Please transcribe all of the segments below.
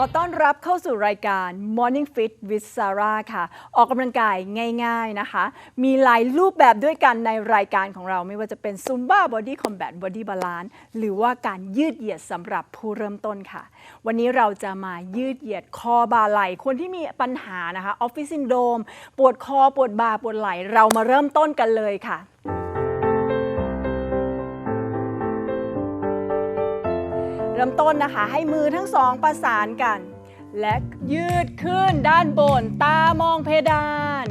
อต้อนรับเข้าสู่รายการ Morning Fit with Sarah ค่ะ ออกกำลังกายง่าย ๆนะคะ มีหลายรูปแบบด้วยกันในรายการของเราไม่ว่าจะเป็น Zumba Body Combat Body Balance หรือว่าการยืดเหยียดสำหรับผู้เริ่มต้นค่ะ วันนี้เราจะมายืดเหยียดคอบ่าไหล่คนที่มีปัญหานะคะออฟฟิศซินโดมปวดคอปวดบ่าปวดไหล่เรามาเริ่มต้นกันเลยค่ะ ริ่มต้นนะคะ ให้มือทั้งสองประสานกัน และยืดขึ้นด้านบน ตามองเพดาน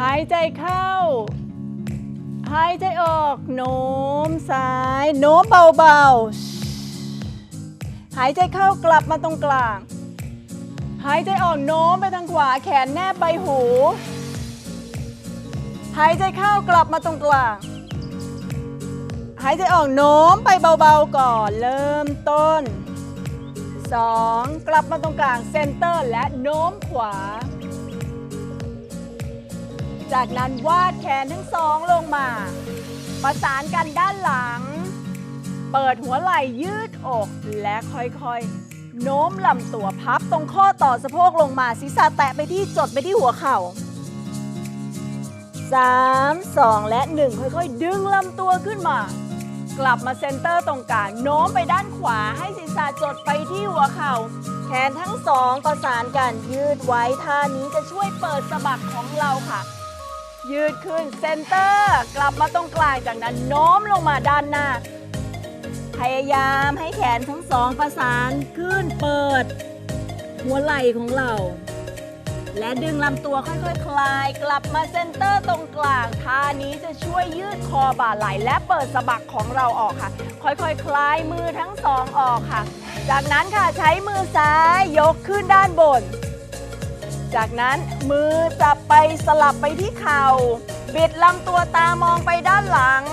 หายใจเข้า หายใจออก โน้มซ้าย โน้มเบาๆ หายใจเข้ากลับมาตรงกลาง หายใจออกโน้มไปทางขวาแขนแนบใบหู หายใจเข้ากลับมาตรงกลาง หายใจออกโน้มไปเบาๆก่อน เริ่มต้น 2. กลับมาตรงกลางเซนเตอร์และโน้มขวา จากนั้นวาดแขนทั้งสองลงมา ประสานกันด้านหลัง เปิดหัวไหล่ยืดอก และค่อยๆ โน้มลำตัวพับตรงข้อต่อสะโพกลงมาศีรษะแตะไปที่จดไปที่หัวเข่า3 2 และ 1 ค่อยๆ ดึงลำตัวขึ้นมา กลับมาเซนเตอร์ตรงกลางโน้มไปด้านขวาให้ศีรษะจดไปที่หัวเข่า แขนทั้งสองประสานกันยืดไว้ท่านี้จะช่วยเปิดสะบักของเราค่ะ ยืดขึ้นเซนเตอร์ กลับมาตรงกลางจากนั้นโน้มลงมาด้านหน้า พยายามให้แขนทั้งสองประสานขึ้นเปิด หัวไหล่ของเรา และดึงลำตัวค่อยๆ คลาย กลับมาเซนเตอร์ตรงกลางท่านี้จะช่วยยืดคอบ่าไหล่และเปิดสะบักของเราออกค่ะ ค่อยๆคคลายมือทั้งสองออกค่ะ จากนั้นค่ะใช้มือซ้ายยกขึ้นด้านบน จากนั้นมือจับไปสลับไปที่เข่า บิดลำตัวตามองไปด้านหลัง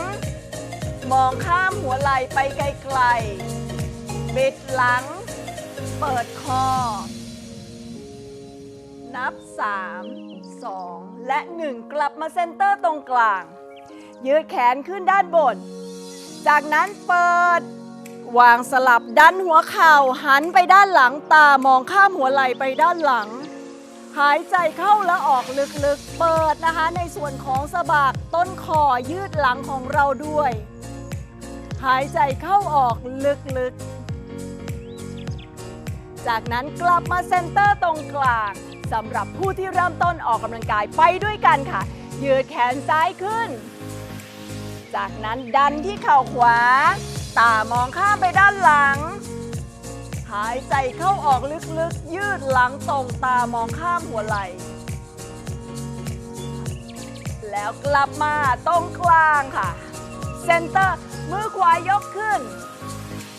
มองข้ามหัวไหล่ไปไกลๆ บิดหลัง เปิดคอ นับ 3 2 และ 1 กลับมาเซนเตอร์ตรงกลาง ยืดแขนขึ้นด้านบน จากนั้นเปิด วางสลับดันหัวเข่าหันไปด้านหลังตามองข้ามหัวไหล่ไปด้านหลัง หายใจเข้าและออกลึกๆ เปิดนะคะในส่วนของสะบักต้นคอยืดหลังของเราด้วย หายใจเข้าออกลึกๆจากนั้นกลับมาเซนเตอร์ตรงกลาง สำหรับผู้ที่เริ่มต้นออกกำลังกายไปด้วยกันค่ะ ยืดแขนซ้ายขึ้น จากนั้นดันที่เข่าขวา ตามองข้ามไปด้านหลัง หายใจเข้าออกลึกๆ ยืดหลังตรงตามองข้ามหัวไหล่แล้วกลับมาตรงกลางค่ะ เซนเตอร์มือขวายกขึ้น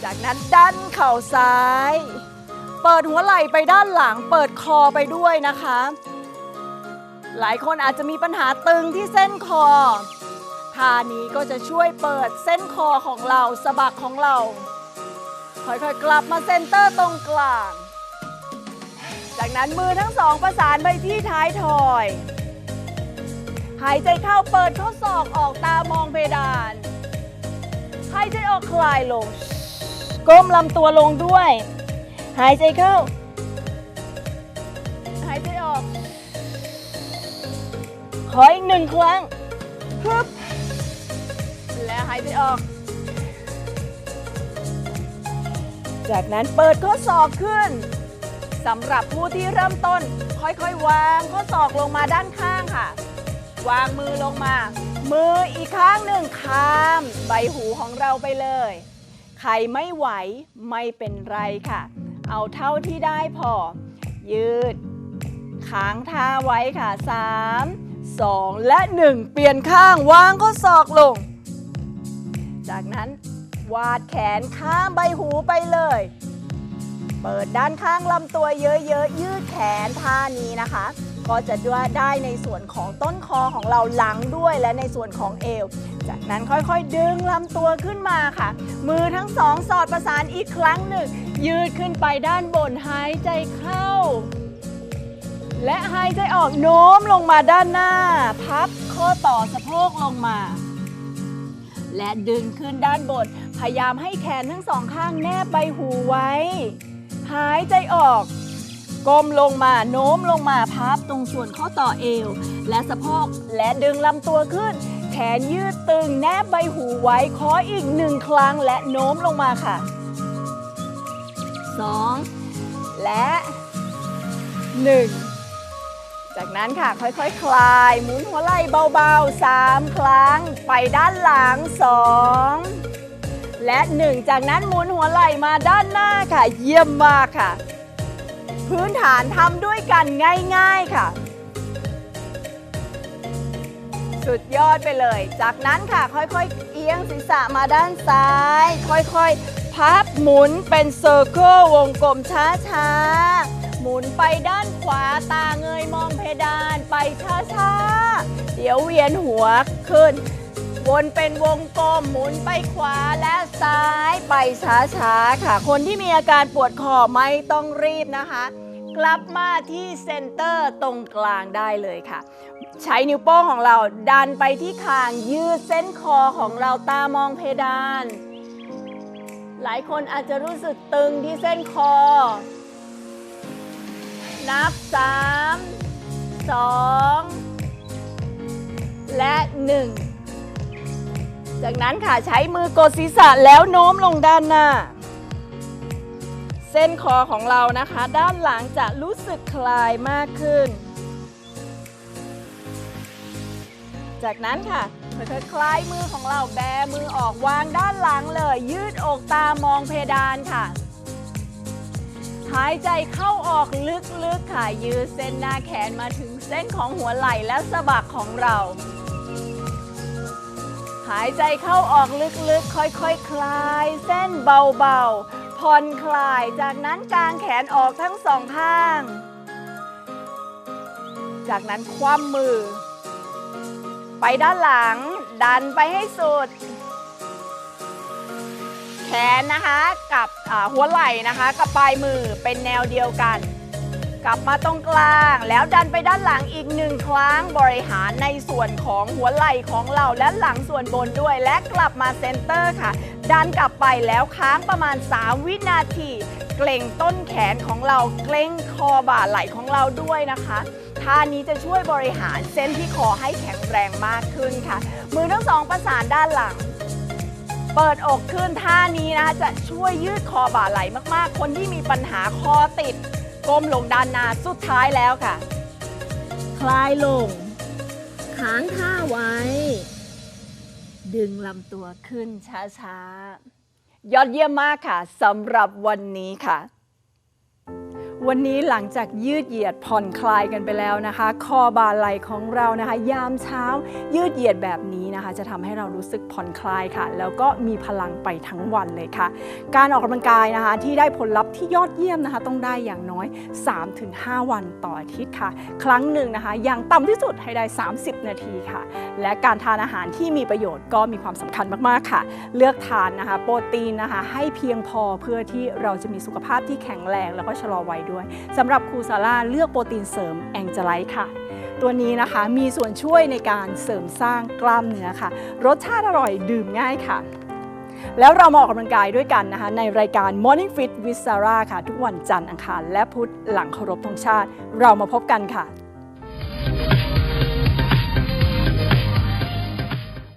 จากนั้นดันเข่าซ้าย เปิดหัวไหล่ไปด้านหลัง เปิดคอไปด้วยนะคะ หลายคนอาจจะมีปัญหาตึงที่เส้นคอท่านี้ก็จะช่วยเปิดเส้นคอของเราสะบักของเรา ค่อยๆกลับมาเซนเตอร์ตรงกลาง จากนั้นมือทั้งสองประสานไปที่ท้ายทอย หายใจเข้าเปิดข้อศอกออกตามองเพดานหายใจออกคลายลง ก้มลำตัวลงด้วย หายใจเข้า หายใจออก ขออีกหนึ่งครั้งฮึบและหายใจออก จากนั้นเปิดข้อศอกขึ้นสำหรับผู้ที่เริ่มต้น ค่อยๆ วางข้อศอกลงมาด้านข้างค่ะ วางมือลงมา มืออีกข้างหนึ่งข้ามใบหูของเราไปเลย ใครไม่ไหวไม่เป็นไรค่ะ เอาเท่าที่ได้พอ ยืดค้างท่าไว้ค่ะ 3 2 และ 1 เปลี่ยนข้างวางข้อศอกลง จากนั้นวาดแขนข้ามใบหูไปเลย เปิดด้านข้างลำตัวเยอะๆ ยืดแขนท่านี้นะคะ ก็จะด้วยได้ในส่วนของต้นคอของเราหลังด้วยและในส่วนของเอว จากนั้นค่อยๆ ดึงลำตัวขึ้นมาค่ะ มือทั้งสองสอดประสานอีกครั้งหนึ่ง ยืดขึ้นไปด้านบนหายใจเข้า และหายใจออกโน้มลงมาด้านหน้า พับข้อต่อสะโพกลงมา และดึงขึ้นด้านบน พยายามให้แขนทั้งสองข้างแนบใบหูไว้ หายใจออก ก้มลงมาโน้มลงมาพับตรงส่วนข้อต่อเอว และสะโพกและดึงลำตัวขึ้น แขนยืดตึงแนบใบหูไว้ขออีกหนึ่งครั้งและโน้มลงมาค่ะสองและหนึ่งจากนั้นค่ะค่อยๆคคลาย หมุนหัวไหล่เบาๆ 3 ครั้ง ไปด้านหลัง 2 และ 1 จากนั้นหมุนหัวไหล่มาด้านหน้าค่ะ เยี่ยมมากค่ะ พื้นฐานทำด้วยกันง่าย ๆ ค่ะ สุดยอดไปเลย จากนั้นค่ะค่อยๆ เอียงศีรษะมาด้านซ้าย ค่อยๆ พับหมุนเป็นเซอร์เคิลวงกลมช้าๆ หมุนไปด้านขวาตาเงยมองเพดานไปช้าๆ เดี๋ยวเวียนหัวขึ้น วนเป็นวงกลมหมุนไปขวาและซ้ายไปช้าๆค่ะ คนที่มีอาการปวดคอไม่ต้องรีบนะคะ กลับมาที่เซนเตอร์ตรงกลางได้เลยค่ะ ใช้นิ้วโป้งของเราดันไปที่คางยืดเส้นคอของเราตามองเพดาน หลายคนอาจจะรู้สึกตึงที่เส้นคอ นับ 3 2 และ 1 จากนั้นค่ะใช้มือกดศีรษะแล้วโน้มลงด้านหน้า เส้นคอของเรานะคะ ด้านหลังจะรู้สึกคลายมากขึ้น จากนั้นค่ะค่อยๆคลายมือของเราแบมือออกวางด้านหลังเลย ยืดอกตามองเพดานค่ะ หายใจเข้าออกลึกๆค่ะยืดเส้นหน้าแขนมาถึงเส้นของหัวไหล่และสะบักของเรา หายใจเข้าออกลึกๆ ค่อยๆคคลาย เส้นเบาๆ ผ่อนคลาย จากนั้นกางแขนออกทั้งสองข้าง จากนั้นคว่ำมือ ไปด้านหลัง ดันไปให้สุด แขนนะคะกับหัวไหล่นะคะ กับปลายมือเป็นแนวเดียวกัน กลับมาตรงกลาง แล้วดันไปด้านหลังอีกหนึ่งครั้งบริหารในส่วนของหัวไหล่ของเราและหลังส่วนบนด้วย และกลับมาเซนเตอร์ค่ะ ดันกลับไปแล้วค้างประมาณ 3 วินาที เกร็งต้นแขนของเราเกร็งคอบ่าไหล่ของเราด้วยนะคะท่านี้จะช่วยบริหารเส้นที่คอให้แข็งแรงมากขึ้นค่ะ มือทั้งสองประสานด้านหลัง เปิดอกขึ้นท่านี้นะคะจะช่วยยืดคอบ่าไหล่มากๆ คนที่มีปัญหาคอติด ก้มลงด้านหน้าสุดท้ายแล้วค่ะ คลายลงค้างท่าไว้ ดึงลำตัวขึ้นช้าๆ ยอดเยี่ยมมากค่ะสำหรับวันนี้ค่ะ วันนี้หลังจากยืดเหยียดผ่อนคลายกันไปแล้วนะคะ คอบาไหลของเรานะคะ ยามเช้ายืดเหยียดแบบนี้นะคะ จะทำให้เรารู้สึกผ่อนคลายค่ะ แล้วก็มีพลังไปทั้งวันเลยค่ะ การออกกำลังกายนะคะ ที่ได้ผลลัพธ์ที่ยอดเยี่ยมนะคะ ต้องได้อย่างน้อย 3-5 วันต่ออาทิตย์ค่ะ ครั้งหนึ่งนะคะ อย่างต่ำที่สุดให้ได้ 30 นาทีค่ะ และการทานอาหารที่มีประโยชน์ก็มีความสำคัญมากๆค่ะ เลือกทานนะคะ โปรตีนนะคะ ให้เพียงพอเพื่อที่เราจะมีสุขภาพที่แข็งแรงแล้วก็ชะลอวัยด้วยด้วยสำหรับครูซาร่าเลือกโปรตีนเสริมแองเจไลท์ค่ะ ตัวนี้นะคะมีส่วนช่วยในการเสริมสร้างกล้ามเนื้อค่ะ รสชาติอร่อยดื่มง่ายค่ะ แล้วเรามาออกกำลังกายด้วยกันนะคะ ในรายการ Morning Fit with Sarah ค่ะ ทุกวันจันทร์อังคารและพุธหลังเคารพธงชาติ เรามาพบกันค่ะ